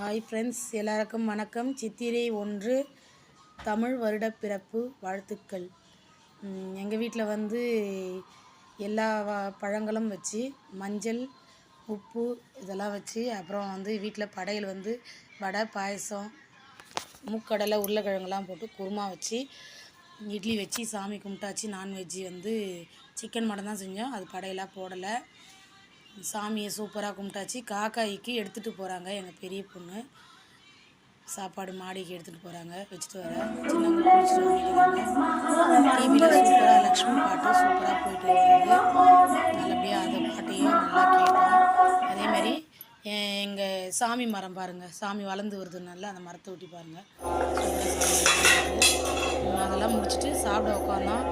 Hi friends எல்லாருக்கும் வணக்கம். சித்திரை ஒன்று தமிழ் வருட பிறப்பு வாழ்த்துக்கள். எங்கள் வீட்டில் வந்து எல்லா வ- பழங்களும் வச்சு மஞ்சள் உப்பு இதெல்லாம் வச்சு அப்புறம் வந்து வீட்டில் படையல் வந்து வடை பாயசம் மூக்கடலை உருளைக்கிழங்குலாம் போட்டு குருமா வச்சு இட்லி வச்சு சாமி கும்பிட்டாச்சு. நான்வெஜ்ஜு வந்து சிக்கன் மட்டன் தான் செஞ்சோம். அது படையெல்லாம் போடலை. சாமியை சூப்பராக கும்பிட்டாச்சு. காக்காய்க்கு எடுத்துகிட்டு போகிறாங்க எங்கள் பெரிய பொண்ணு. சாப்பாடு மாடிக்கு எடுத்துகிட்டு போகிறாங்க வச்சுட்டு வர சின்னவங்க குளிச்சுட்டு வந்துக்கிறாங்க டிவியில் சூப்பராக லக்ஷ்மி பாட்டு சூப்பராக போயிட்டு இருந்தது நல்லபடியாக அந்த பாட்டையும் நல்லா கேட்டோம் அதே மாதிரி எங்கள் சாமி மரம் பாருங்கள் சாமி வளர்ந்து வருதுனால அந்த மரத்தை ஒட்டி பாருங்கள் அதெல்லாம் முடிச்சுட்டு சாப்பிட உட்காந்தோம்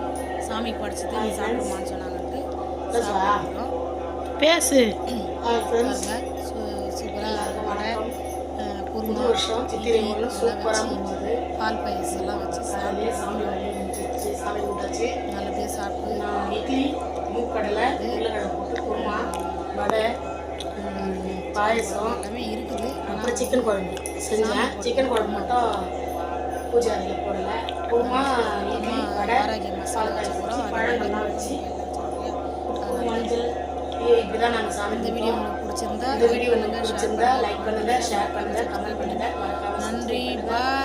சாமிக்கு படிச்சுட்டு நீ சாப்பிடுமான்னு சொன்னாங்கன்ட்டு சாப்பிடுறோம் பேசு. குருமா வருஷம் சித்திரை பால் பாயசம் எல்லாம் வச்சு சாப்பிட்டு சாமி வச்சு சாமி கும்பிட்டாச்சு நல்லபடியாக சாப்பிட்டு நான் இட்லி மூக்கடலை உருளைக்கிழங்கு போட்டு குருமா வடை பாயசம். எல்லாமே இருக்குது. அப்புறம் சிக்கன் குழம்பு செஞ்சேன். சிக்கன் குழம்பு மட்டும் பூஜை அறையில் போடலை குருமா இட்லி வடை ஆரோக்கிய மசாலா பால் வச்சு பாயசம் கூட வச்சு பழங்கள்லாம் வச்சு மஞ்சள் இது இப்படிதான் நாங்கள் சாமி இந்த வீடியோ உங்களுக்கு பிடிச்சிருந்தா இந்த வீடியோ உங்களுக்கு பிடிச்சிருந்தா லைக் பண்ணுங்க ஷேர் பண்ணுங்க கமெண்ட் பண்ணுங்க. மறக்காம நன்றி பாய்